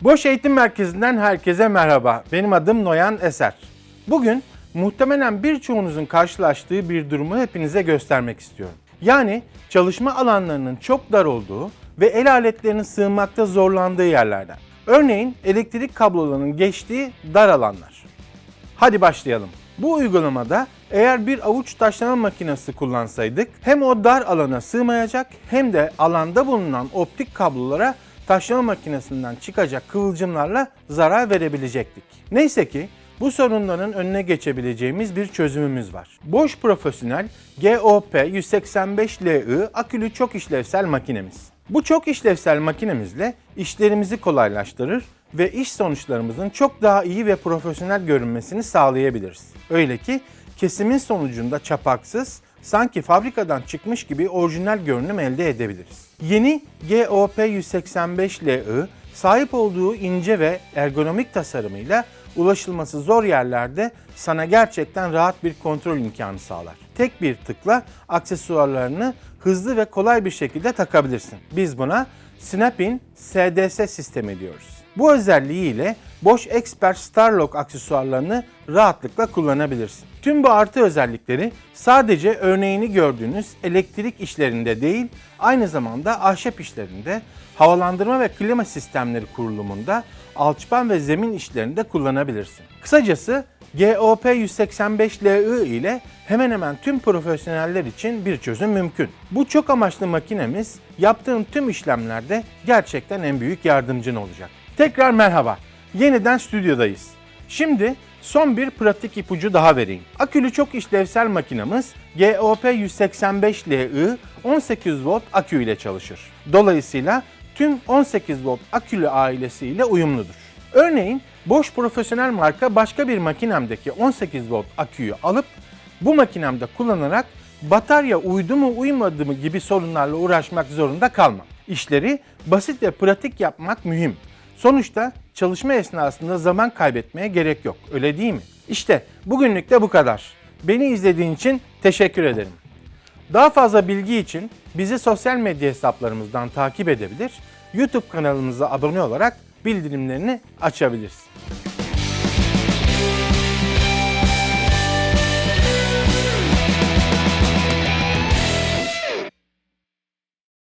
Boş Eğitim Merkezi'nden herkese merhaba. Benim adım Noyan Eser. Bugün muhtemelen birçoğunuzun karşılaştığı bir durumu hepinize göstermek istiyorum. Yani çalışma alanlarının çok dar olduğu ve el aletlerinin sığınmakta zorlandığı yerlerden. Örneğin elektrik kablolarının geçtiği dar alanlar. Hadi başlayalım. Bu uygulamada eğer bir avuç taşlama makinesi kullansaydık hem o dar alana sığmayacak hem de alanda bulunan optik kablolara taşlama makinesinden çıkacak kıvılcımlarla zarar verebilecektik. Neyse ki bu sorunların önüne geçebileceğimiz bir çözümümüz var. Bosch Profesyonel GOP 185LI akülü çok işlevsel makinemiz. Bu çok işlevsel makinemizle işlerimizi kolaylaştırır ve iş sonuçlarımızın çok daha iyi ve profesyonel görünmesini sağlayabiliriz. Öyle ki kesimin sonucunda çapaksız, sanki fabrikadan çıkmış gibi orijinal görünüm elde edebiliriz. Yeni GOP 185LI sahip olduğu ince ve ergonomik tasarımıyla ulaşılması zor yerlerde sana gerçekten rahat bir kontrol imkanı sağlar. Tek bir tıkla aksesuarlarını hızlı ve kolay bir şekilde takabilirsin. Biz buna Snap-in SDS sistemi diyoruz. Bu özelliğiyle Bosch Expert Starlock aksesuarlarını rahatlıkla kullanabilirsin. Tüm bu artı özellikleri sadece örneğini gördüğünüz elektrik işlerinde değil, aynı zamanda ahşap işlerinde, havalandırma ve klima sistemleri kurulumunda, alçıpan ve zemin işlerinde kullanabilirsin. Kısacası GOP 185LI ile hemen hemen tüm profesyoneller için bir çözüm mümkün. Bu çok amaçlı makinemiz yaptığın tüm işlemlerde gerçekten en büyük yardımcın olacak. Tekrar merhaba. Yeniden stüdyodayız. Şimdi son bir pratik ipucu daha vereyim. Akülü çok işlevsel makinamız GOP 185LI 18 volt akü ile çalışır. Dolayısıyla tüm 18 volt akülü ailesiyle uyumludur. Örneğin Bosch profesyonel marka başka bir makinemdeki 18 volt aküyü alıp bu makinemde kullanarak batarya uydu mu uymadı mı gibi sorunlarla uğraşmak zorunda kalmam. İşleri basit ve pratik yapmak mühim. Sonuçta çalışma esnasında zaman kaybetmeye gerek yok. Öyle değil mi? İşte bugünlük de bu kadar. Beni izlediğin için teşekkür ederim. Daha fazla bilgi için bizi sosyal medya hesaplarımızdan takip edebilir, YouTube kanalımıza abone olarak bildirimlerini açabilirsin.